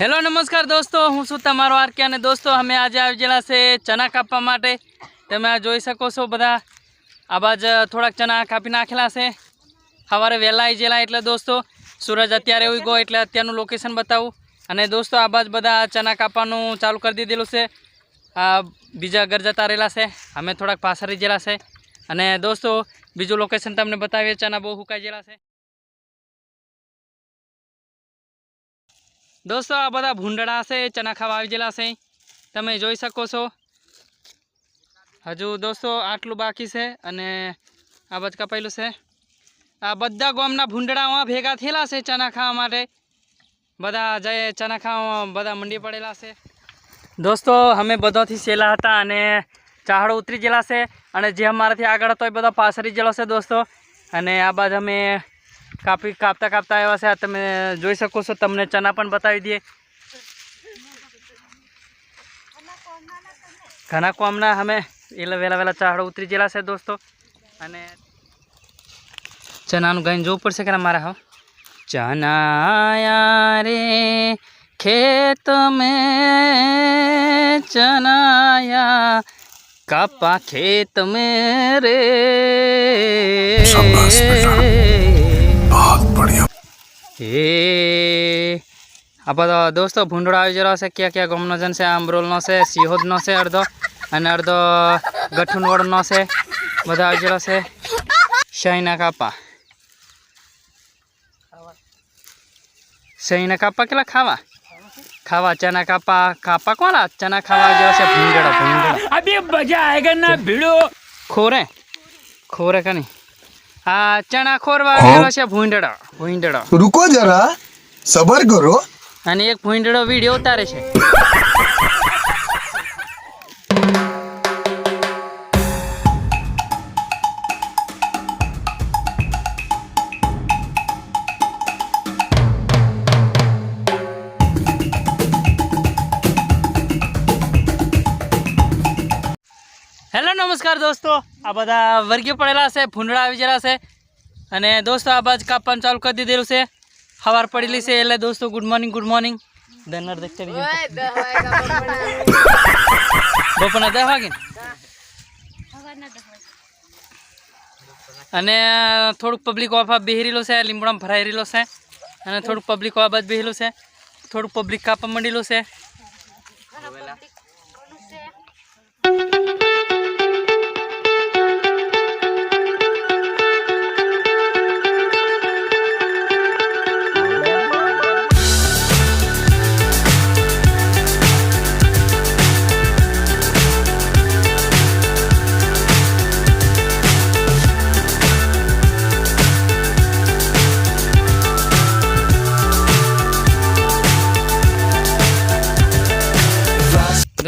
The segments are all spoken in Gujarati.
હેલો, નમસ્કાર દોસ્તો. હું છું તમારો આરકે અને દોસ્તો, અમે આજે આવી ગયેલા છે ચણા કાપવા માટે. તમે આ જોઈ શકો છો બધા. આ બાજ થોડાક ચણા કાપી નાખેલા છે. સવારે વહેલા આવી ગયેલા એટલે દોસ્તો, સૂરજ અત્યારે ઉઈ ગયો એટલે અત્યારનું લોકેશન બતાવું. અને દોસ્તો, આ બાજ બધા ચણા કાપવાનું ચાલુ કરી દીધેલું છે. આ બીજા ઘર જતા રહેલા છે. અમે થોડાક પાછળ ગયેલા છે. અને દોસ્તો, બીજું લોકેશન તમને બતાવીએ. ચણા બહુ હુકાઈ ગયેલા છે. દોસ્તો, આ બધા ભૂંડડા છે ચના ખાવા આવી ગયેલા છે. તમે જોઈ શકો છો. હજુ દોસ્તો, આટલું બાકી છે અને આ બધ કપાયેલું છે. આ બધા ગામના ભૂંડડામાં ભેગા થયેલા છે ચના ખાવા માટે. બધા જય ચણા ખાવા બધા મંડી પડેલા છે. દોસ્તો, અમે બધાથી સેલા હતા અને ચાહડો ઉતરી ગયેલા છે અને જે અમારાથી આગળ હતો એ બધો પાસરી ગયેલો છે દોસ્તો. અને આ બાદ અમે કાપી કાપતા કાપતા આવ્યા છે. આ તમે જોઈ શકો છો. તમને ચના પણ બતાવી દઈએ. ઘણા કોમના અમે એટલે વહેલા વહેલા ચાહડો ઉતરી ગયેલા છે દોસ્તો. અને ચનાનું ગાઈને જોવું પડશે કે મારા હા? ચનાયા રે, ખેત મેં ચનાયા કાપા ખેત મેં રે. ભણ્યા હે. દોસ્તો ભૂંડળા આવી જરા છે ક્યાં ક્યાં ગમનો જન છે આંબરોલનો છે સિહોદ નો છે અડધો અને અડધો ગઠુનવડનો છે બધા આવી જરા છે. શહીના કાપા. શહીના કાપા કેટલા ખાવા? ખાવા ચના કાપા કાપા કોના? ચના ખાવા જેવા છે ભૂંગળા ભૂંગળા અબે મજા આયેગા ના ભીડો. ખોરે? ખોરે કની? હા ચણા ખોરવા ગયો છે ભૂંડળો ભૂંડળો. રૂકો જરા સબર કરો. અને એક ભૂંડળો વીડિયો ઉતારે છે. નમસ્કાર દોસ્તો. આ બધા વર્ગી પડેલા છે ભૂંડળા આવી ગયેલા છે. અને દોસ્તો આ બાજ કાપવાનું ચાલુ કરી દીધેલું છે. સવાર પડેલી છે એટલે દોસ્તો ગુડ મોર્નિંગ ગુડ મોર્નિંગ દેખતે બપોરના દસ વાગે? અને થોડુંક પબ્લિક ઓફા બેહરેલો છે લીમડામાં ભરાઈ રહેલો છે. અને થોડુંક પબ્લિક આ બાજુ બેહેલું છે. થોડુંક પબ્લિક કાપવા માંડેલું છે.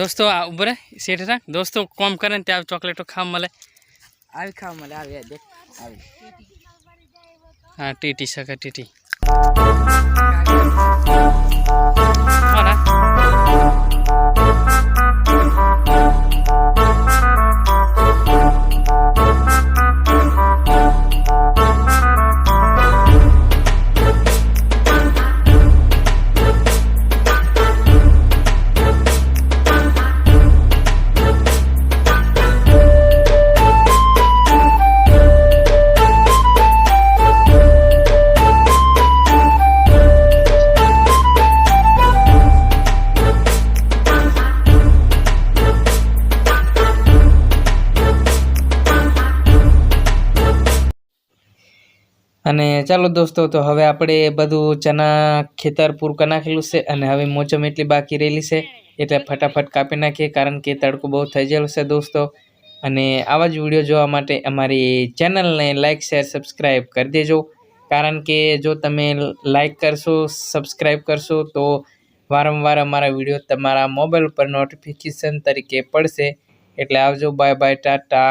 દોસ્તો આ ઉભરે સેઠ રાખ દોસ્તો કોમ કરે ને ત્યાં ચોકલેટો ખાવા મળે. આવી ખાવા મળે આવી આવી હા ટીટી શકે ટીટી? અને ચાલો દોસ્તો, તો હવે આપણે બધું ચના ખેતર પૂરું નાખેલું છે અને હવે મોચમ એટલી બાકી રહેલી છે એટલે ફટાફટ કાપી નાખીએ કારણ કે તડકો બહુ થઈ ગયેલો છે દોસ્તો. અને આવા જ વીડિયો જોવા માટે અમારી ચેનલને લાઇક શેર, સબસ્ક્રાઈબ કરી દેજો. કારણ કે જો તમે લાઇક કરશો, સબસ્ક્રાઈબ કરશો, તો વારંવાર અમારા વીડિયો તમારા મોબાઈલ ઉપર નોટિફિકેશન તરીકે પડશે. એટલે આવજો, બાય બાય, ટાટા.